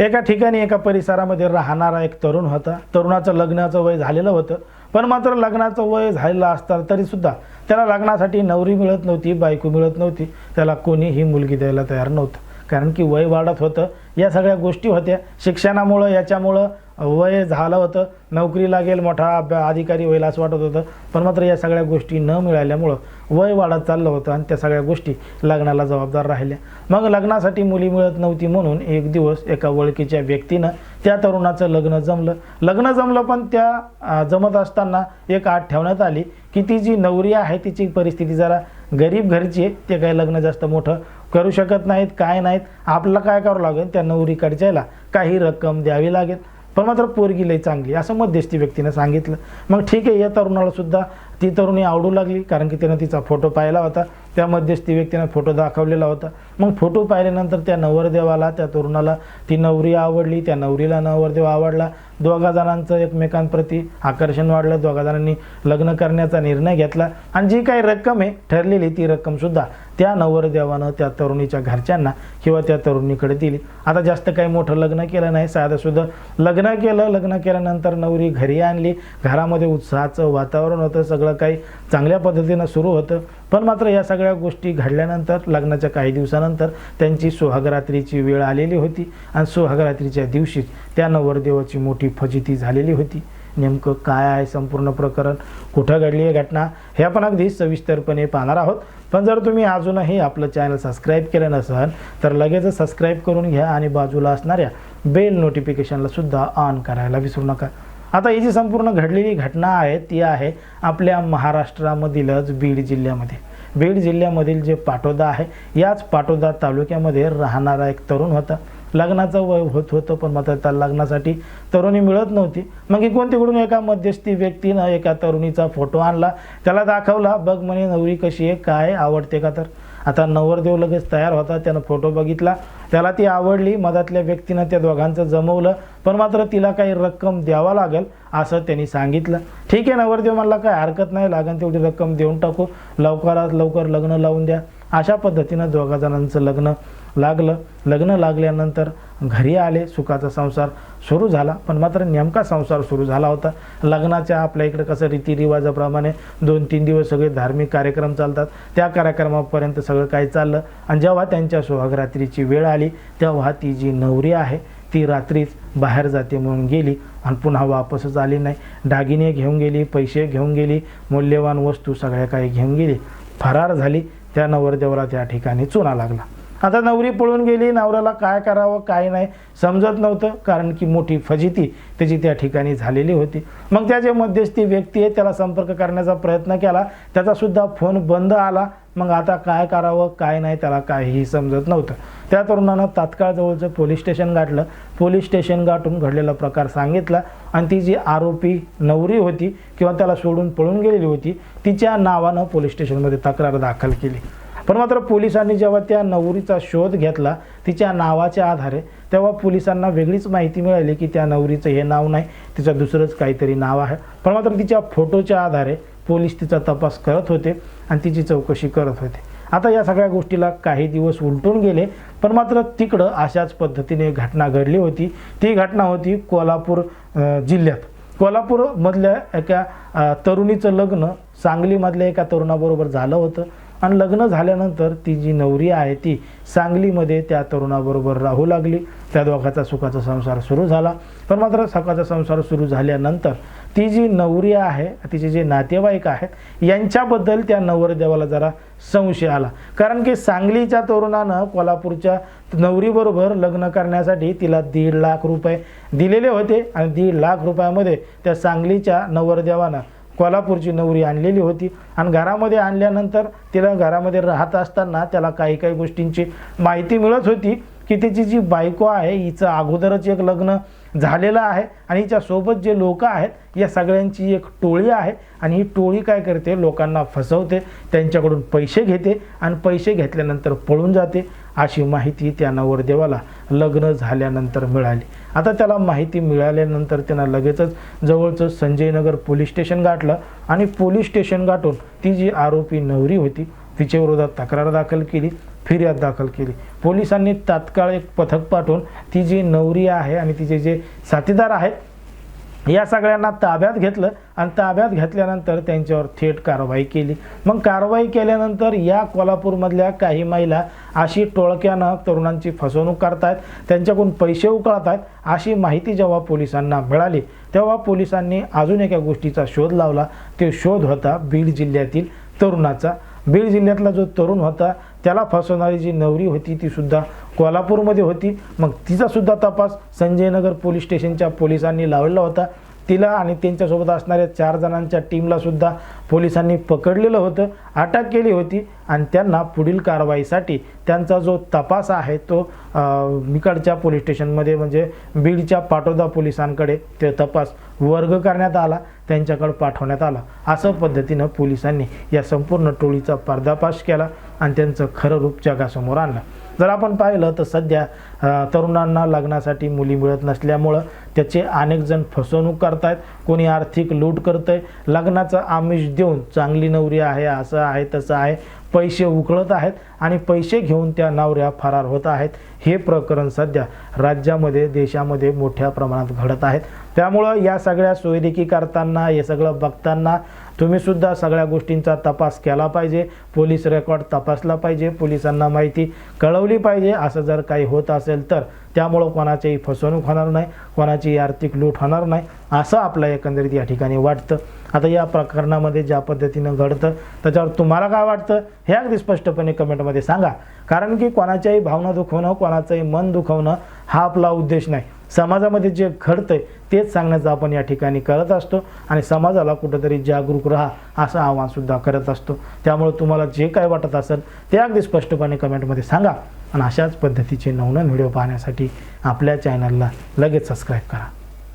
एका ठिकाणी एका परिसरामध्ये राहणारा एक तरुण होता. तरुणाचं लग्नाचं वय झालेलं होतं. पण मात्र लग्नाचं वय झालेलं असताना तरीसुद्धा त्याला लग्नासाठी नवरी मिळत नव्हती बायको मिळत नव्हती. त्याला कोणीही मुलगी द्यायला तयार नव्हतं. कारण की वय वाढत होतं. या सगळ्या गोष्टी होत्या. शिक्षणामुळं याच्यामुळं वय झालं होतं. नोकरी लागेल मोठा अभ्या अधिकारी होईल असं वाटत होतं. पण मात्र या सगळ्या गोष्टी न मिळाल्यामुळं वय वाढत चाललं होतं आणि त्या सगळ्या गोष्टी लग्नाला जबाबदार राहिल्या. मग लग्नासाठी मुली मिळत नव्हती म्हणून एक दिवस एका ओळखीच्या व्यक्तीनं त्या तरुणाचं लग्न जमलं. लग्न जमलं पण त्या जमत असताना एक आठ ठेवण्यात आली की ती जी नवरी आहे तिची परिस्थिती जरा गरीब घरची आहे ते काही लग्न जास्त मोठं करू शकत नाहीत काय नाहीत आपल्याला काय करावं लागेल? त्या नवरीकडच्याला काही रक्कम द्यावी लागेल. पण मात्र पोरगी लई चांगली असं मध्यस्थी व्यक्तीनं सांगितलं. मग ठीक आहे या तरुणाला सुद्धा ती तरुणी आवडू लागली कारण की त्यानं तिचा फोटो पाहिला होता. त्या मध्यस्थी व्यक्तीनं फोटो दाखवलेला होता. मग फोटो पाहिल्यानंतर त्या नवरदेवाला त्या तरुणाला ती नवरी आवडली त्या नवरीला नवरदेव आवडला. दोघा जणांचं एकमेकांप्रती आकर्षण वाढलं दोघा जणांनी लग्न करण्याचा निर्णय घेतला. आणि जी काही रक्कम आहे ठरलेली ती रक्कमसुद्धा त्या नवरदेवानं त्या तरुणीच्या घरच्यांना किंवा त्या तरुणीकडे दिली. आता जास्त काही मोठं लग्न केलं नाही साधंसुद्धा लग्न केलं. लग्न केल्यानंतर नवरी घरी आणली. घरामध्ये उत्साहाचं वातावरण होतं. सगळं काही चांगल्या पद्धतीनं सुरू होतं. पण मात्र या सगळ्या गोष्टी घडल्यानंतर लग्नाच्या काही दिवसानंतर त्यांची सुहागरात्रीची वेळ आलेली होती. आणि सुहागरात्रीच्या दिवशीच त्या नवरदेवाची मोठी फजिती झालेली होती. नेमकं काय आहे संपूर्ण प्रकरण? कुठं घडली आहे घटना? हे आपण अगदी सविस्तरपणे पाहणार आहोत. पण जर तुम्ही अजूनही आपलं चॅनल सबस्क्राईब केलं नसाल तर लगेचच सबस्क्राईब करून घ्या आणि बाजूला असणाऱ्या बेल नोटिफिकेशनला सुद्धा ऑन करायला विसरू नका. आता ही जी संपूर्ण घडलेली घटना आहे ती आहे आपल्या महाराष्ट्रामधीलच बीड जिल्ह्यामध्ये. बीड जिल्ह्यामधील जे पाटोदा आहे याच पाटोदा तालुक्यामध्ये राहणारा एक तरुण होता. लग्नाचं वय होत होतं पण मात्र त्या लग्नासाठी तरुणी मिळत नव्हती. मग इकडून तिकडून एका मध्यस्थी व्यक्तीनं एका तरुणीचा फोटो आणला त्याला दाखवला बघ म्हणे नवरी कशी आहे काय आवडते का तर? आता नवरदेव लगेच तयार होता त्यानं फोटो बघितला. त्याला ती आवडली मधातल्या व्यक्तीनं त्या दोघांचं जमवलं पण मात्र तिला काही रक्कम द्यावा लागेल असं त्यांनी सांगितलं. ठीक आहे नवरदेव म्हणला काय हरकत नाही लागेल तेवढी रक्कम देऊन टाकू. लवकरात लवकर लग्न लावून द्या. अशा पद्धतीनं दोघा जणांचं लग्न लागलं. लग्न लागल्यानंतर घरी आले सुखाचा संसार सुरू झाला. पण मात्र नेमका संसार सुरू झाला होता. लग्नाच्या आपल्या इकडे कसं रीतिरिवाजाप्रमाणे दोन तीन दिवस सगळे धार्मिक कार्यक्रम चालतात. त्या कार्यक्रमापर्यंत सगळं काही चाललं? आणि जेव्हा त्यांच्या सुहागरात्रीची वेळ आली तेव्हा ती जी नवरी आहे ती रात्रीच बाहेर जाते म्हणून गेली आणि पुन्हा वापसच आली नाही. दागिने घेऊन गेली पैसे घेऊन गेली मौल्यवान वस्तू सगळ्या काही घेऊन गेली. फरार झाली. त्या नवरदेवाला त्या ठिकाणी चुना लागला. आता नवरी पळून गेली नवऱ्याला काय करावं काय नाही समजत नव्हतं कारण की मोठी फजिती त्याची त्या ठिकाणी झालेली होती. मग त्या जे मध्यस्थी व्यक्ती आहे त्याला संपर्क करण्याचा प्रयत्न केला. त्याचासुद्धा फोन बंद आला. मग आता काय करावं काय नाही त्याला काहीही समजत नव्हतं. त्या तरुणानं तात्काळ जवळचं पोलीस स्टेशन गाठलं. पोलीस स्टेशन गाठून घडलेला प्रकार सांगितला. आणि ती जी आरोपी नवरी होती किंवा त्याला सोडून पळून गेलेली होती तिच्या नावानं पोलीस स्टेशनमध्ये तक्रार दाखल केली. पण मात्र पोलिसांनी जेव्हा त्या नवरीचा शोध घेतला तिच्या नावाच्या आधारे तेव्हा पोलिसांना वेगळीच माहिती मिळाली की त्या नवरीचं हे नाव नाही तिचं दुसरंच काहीतरी नाव आहे. पण मात्र तिच्या फोटोच्या आधारे पोलीस तिचा तपास करत होते आणि तिची चौकशी करत होते. आता या सगळ्या गोष्टीला काही दिवस उलटून गेले पण मात्र तिकडं अशाच पद्धतीने घटना घडली होती. ती घटना होती कोल्हापूर जिल्ह्यात. कोल्हापूरमधल्या एका तरुणीचं लग्न सांगलीमधल्या एका तरुणाबरोबर झालं होतं. आणि लग्न झाल्यानंतर ती जी नवरी आहे ती सांगलीमध्ये त्या तरुणाबरोबर राहू लागली. त्या दोघाचा सुखाचा संसार सुरू झाला. पण मात्र सुखाचा संसार सुरू झाल्यानंतर ती जी नवरी आहे तिचे जे नातेवाईक आहेत यांच्याबद्दल त्या नवरदेवाला जरा संशय आला. कारण की सांगलीच्या तरुणानं कोल्हापूरच्या नवरीबरोबर लग्न करण्यासाठी तिला दीड लाख रुपये दिलेले होते. आणि दीड लाख रुपयामध्ये त्या सांगलीच्या नवरदेवानं कोल्हापूरची नवरी आणलेली होती. आणि घरामध्ये आणल्यानंतर तिला घरामध्ये राहत असताना त्याला काही काही गोष्टींची माहिती मिळत होती की तिची जी बायको आहे हिचं अगोदरच एक लग्न झालेलं आहे आणि याच्यासोबत जे लोक आहेत या सगळ्यांची एक टोळी आहे आणि ही टोळी काय करते? लोकांना फसवते त्यांच्याकडून पैसे घेते आणि पैसे घेतल्यानंतर पळून जाते. अशी माहिती त्या नवरदेवाला लग्न झाल्यानंतर मिळाली. आता त्याला माहिती मिळाल्यानंतर त्यानं लगेचच जवळचं संजयनगर पोलीस स्टेशन गाठलं आणि पोलीस स्टेशन गाठून ती जी आरोपी नवरी होती तिच्या विरोधात तक्रार दाखल केली. फिर्याद दाखल केली. पोलिसांनी तात्काळ एक पथक पाठवून ती जी नवरी आहे आणि तिचे जे साथीदार आहेत या सगळ्यांना ताब्यात घेतलं आणि ताब्यात घेतल्यानंतर त्यांच्यावर थेट कारवाई केली. मग कारवाई केल्यानंतर या कोल्हापूरमधल्या काही महिला अशी टोळक्यानं तरुणांची फसवणूक करतायत त्यांच्याकडून पैसे उकळत आहेत अशी माहिती जेव्हा पोलिसांना मिळाली तेव्हा पोलिसांनी अजून एका गोष्टीचा शोध लावला. ते शोध होता बीड जिल्ह्यातील तरुणाचा. बीड जिल्ह्यातला जो तरुण होता त्याला फसवणारी जी नवरी होती ती सुद्धा कोल्हापूरमध्ये होती. मग तिचा सुद्धा तपास संजयनगर पोलीस स्टेशनच्या पोलिसांनी लावलेला होता. तिला आणि त्यांच्यासोबत असणाऱ्या चार जणांच्या टीमला सुद्धा पोलिसांनी पकडलेलं होतं अटक केली होती आणि त्यांना पुढील कारवाईसाठी त्यांचा जो तपास आहे तो निकडच्या पोलीस स्टेशनमध्ये म्हणजे बीडच्या पाटोदा पोलिसांकडे ते तपास वर्ग करण्यात आला त्यांच्याकडे पाठवण्यात आला. असं पद्धतीनं पोलिसांनी या संपूर्ण टोळीचा पर्दाफाश केला. आणि त्यांचं खरं रूप जगासमोर आणलं जर आपण पाहिलं तर सध्या तरुणांना लग्नासाठी मुली मिळत नसल्यामुळं त्याचे अनेक जण फसवणूक करतायत. कोणी आर्थिक लूट करतं आहे लग्नाचं आमिष देऊन चांगली नवरी आहे असं आहे तसं आहे. पैसे उकळत आहेत आणि पैसे घेऊन त्या नवऱ्या फरार होत आहेत. हे प्रकरण सध्या राज्यामध्ये देशामध्ये मोठ्या प्रमाणात घडत आहेत. त्यामुळं या सगळ्या सोयदेखी करताना हे सगळं बघताना तुम्ही सुद्धा सगळ्या गोष्टींचा तपास केला पाहिजे. पोलीस रेकॉर्ड तपासला पाहिजे. पोलिसांना माहिती कळवली पाहिजे. असं जर काही होत असेल तर त्यामुळं कोणाचीही फसवणूक होणार नाही. कोणाची आर्थिक लूट होणार नाही. असं आपलं एकंदरीत या ठिकाणी वाटतं. आता या प्रकरणामध्ये ज्या पद्धतीनं घडतं त्याच्यावर तुम्हाला काय वाटतं? हे अगदी स्पष्टपणे कमेंटमध्ये सांगा. कारण की कोणाच्याही भावना दुखवणं कोणाचंही मन दुखवणं हा आपला उद्देश नाही. समाजामध्ये जे घडतंय तेच सांगण्याचं आपण या ठिकाणी करत असतो आणि समाजाला कुठंतरी जागरूक राहा असं आव्हानसुद्धा करत असतो. त्यामुळे तुम्हाला जे काय वाटत असेल ते अगदी स्पष्टपणे कमेंटमध्ये सांगा. आणि अशाच पद्धतीचे नवनवीन व्हिडिओ पाहण्यासाठी आपल्या चॅनलला लगेच सबस्क्राईब करा.